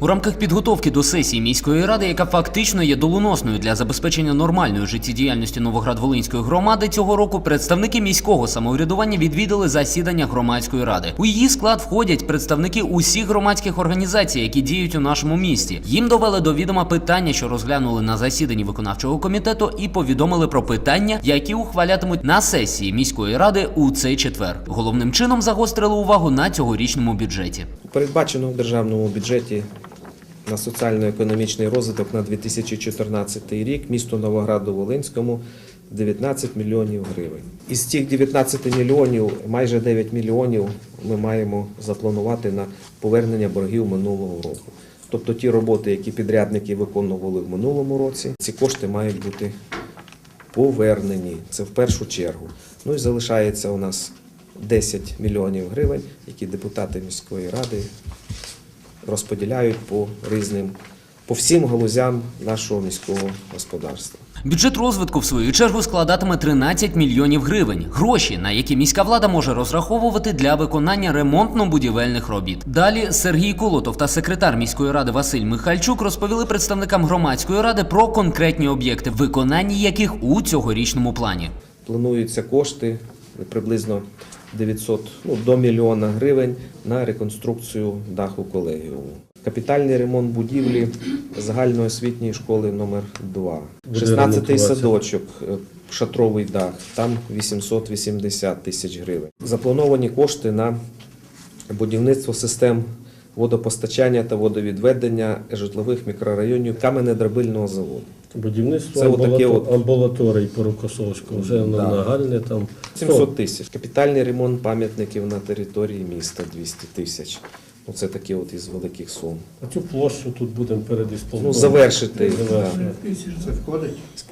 У рамках підготовки до сесії міської ради, яка фактично є долуносною для забезпечення нормальної життєдіяльності Новоград-Волинської громади, цього року представники міського самоврядування відвідали засідання громадської ради. У її склад входять представники усіх громадських організацій, які діють у нашому місті. Їм довели до відома питання, що розглянули на засіданні виконавчого комітету, і повідомили про питання, які ухвалятимуть на сесії міської ради у цей четвер. Головним чином загострили увагу на цьогорічному бюджеті. Передбачено в державному бюджеті на соціально-економічний розвиток на 2014 рік місту Новограду-Волинському 19 мільйонів гривень. Із цих 19 мільйонів майже 9 мільйонів ми маємо запланувати на повернення боргів минулого року. Тобто ті роботи, які підрядники виконували в минулому році, ці кошти мають бути повернені. Це в першу чергу. Ну і залишається у нас 10 мільйонів гривень, які депутати міської ради розподіляють по різним, по всім галузям нашого міського господарства. Бюджет розвитку, в свою чергу, складатиме 13 мільйонів гривень. Гроші, на які міська влада може розраховувати для виконання ремонтно-будівельних робіт. Далі Сергій Колотов та секретар міської ради Василь Михальчук розповіли представникам громадської ради про конкретні об'єкти, виконання яких у цьогорічному плані. Плануються кошти приблизно 900 ну, до мільйона гривень на реконструкцію даху колегіуму. Капітальний ремонт будівлі загальноосвітньої школи номер 2 Буде 16-й садочок, е, шатровий дах, там 880 тисяч гривень. Заплановані кошти на будівництво систем водопостачання та водовідведення житлових мікрорайонів каменедробильного заводу. Будівництво Це амбулатор... амбулато- от- амбулаторій по Рокосовську, вже Да. нагальне там. 700 тисяч. Капітальний ремонт пам'ятників на території міста 200 тисяч. Ну, це такі от із великих сум. А цю площу тут будемо перед. Ну, завершити. Завершити. Це входить?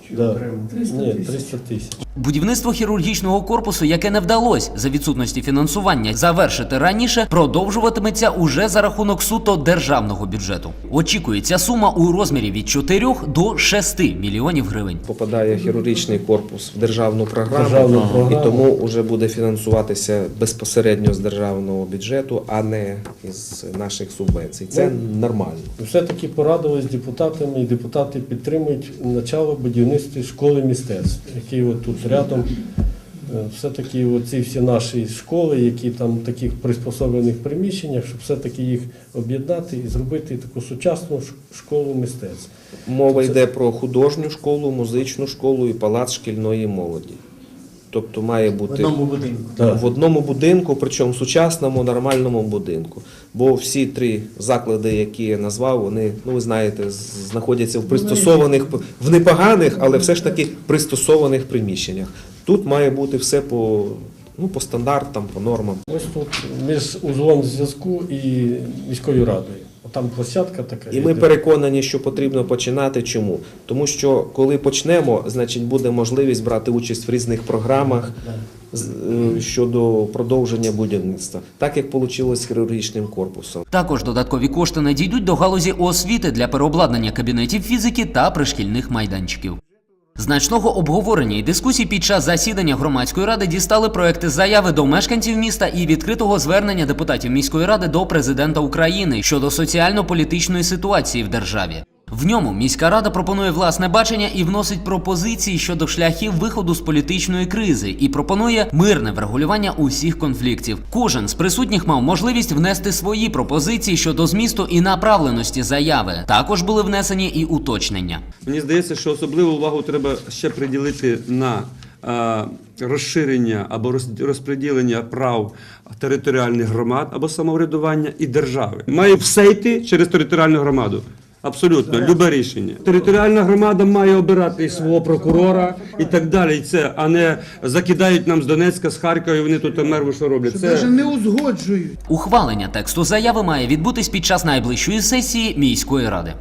Чи Да. окремо? Ні, 300 тисяч. Будівництво хірургічного корпусу, яке не вдалося за відсутності фінансування завершити раніше, продовжуватиметься уже за рахунок суто державного бюджету. Очікується сума у розмірі від 4 до 6 мільйонів гривень. Попадає хірургічний корпус в державну програму, Державну і тому вже буде фінансуватися безпосередньо з державного бюджету, а не із наших субвенцій. Це нормально. Все-таки порадились з депутатами, і депутати підтримують начало будівництва школи мистецтв, які от тут рядом. Е, Все-таки оці всі наші школи, які там в таких приспособлених приміщеннях, щоб все-таки їх об'єднати і зробити таку сучасну школу мистецтв. Мова йде про художню школу, музичну школу і палац шкільної молоді. Тобто має бути будинку. Так. в одному будинку, причому в сучасному, нормальному будинку. Бо всі три заклади, які я назвав, вони, ну ви знаєте, знаходяться в пристосованих, в непоганих, але все ж таки пристосованих приміщеннях. Тут має бути все по, ну, по стандартам, по нормам. Ось тут між узлом зв'язку і міською радою. Там площадка така. І ми переконані, що потрібно починати. Чому? Тому що коли почнемо, значить буде можливість брати участь в різних програмах е, щодо продовження будівництва, так як вийшло з хірургічним корпусом. Також додаткові кошти надійдуть до галузі освіти для переобладнання кабінетів фізики та пришкільних майданчиків. Значного обговорення і дискусій під час засідання громадської ради дістали проекти заяви до мешканців міста і відкритого звернення депутатів міської ради до президента України щодо соціально-політичної ситуації в державі. В ньому міська рада пропонує власне бачення і вносить пропозиції щодо шляхів виходу з політичної кризи і пропонує мирне врегулювання усіх конфліктів. Кожен з присутніх мав можливість внести свої пропозиції щодо змісту і направленості заяви. Також були внесені і уточнення. Мені здається, що особливу увагу треба ще приділити на е, розширення або роз- розподілення прав територіальних громад або самоврядування і держави. Має все йти через територіальну громаду. Абсолютно, любе рішення. Територіальна громада має обирати свого прокурора і так далі. І це, а не закидають нам з Донецька, з Харкова, і вони тут мерву що роблять. Навіть Це не узгоджують. Ухвалення тексту заяви має відбутись під час найближчої сесії міської ради.